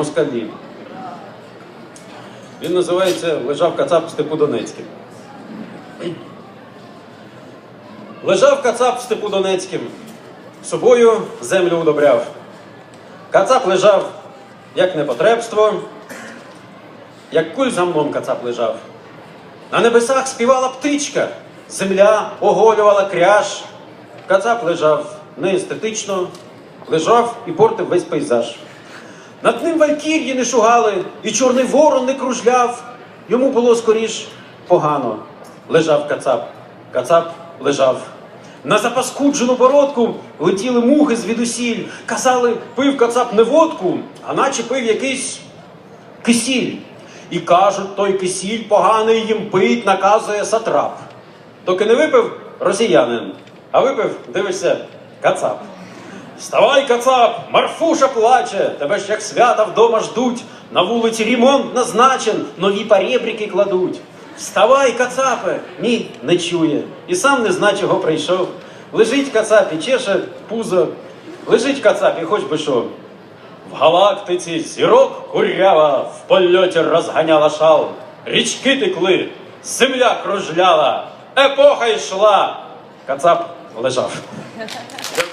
москалі. Він називається Лежав Кацап в степу Донецьким. Лежав Кацап в степу Донецьким, собою землю удобряв. Кацап лежав як непотребство, як куль за мном кацап лежав. На небесах співала птичка, земля оголювала кряж. Кацап лежав неестетично, лежав і портив весь пейзаж. Над ним валькір'ї не шугали, і чорний ворон не кружляв. Йому було скоріш погано. Лежав кацап, кацап лежав. На запаскуджену бородку летіли мухи звідусіль. Казали, пив кацап не водку, а наче пив якийсь кисіль. І кажуть, той кисіль поганий їм пить, наказує сатрап. Доки не випив росіянин, а випив, дивишся, кацап. Вставай, кацап, Марфуша плаче, тебе ж як свята вдома ждуть. На вулиці ремонт назначен, нові поребрики кладуть. Вставай, кацапе! Ні, не чує. І сам не зна, чого прийшов. Лежить кацап і чеше пузо. Лежить кацап і хоч би що. В галактиці зірок курява в польоті розганяла шал. Річки текли, земля кружляла, епоха йшла. Кацап лежав.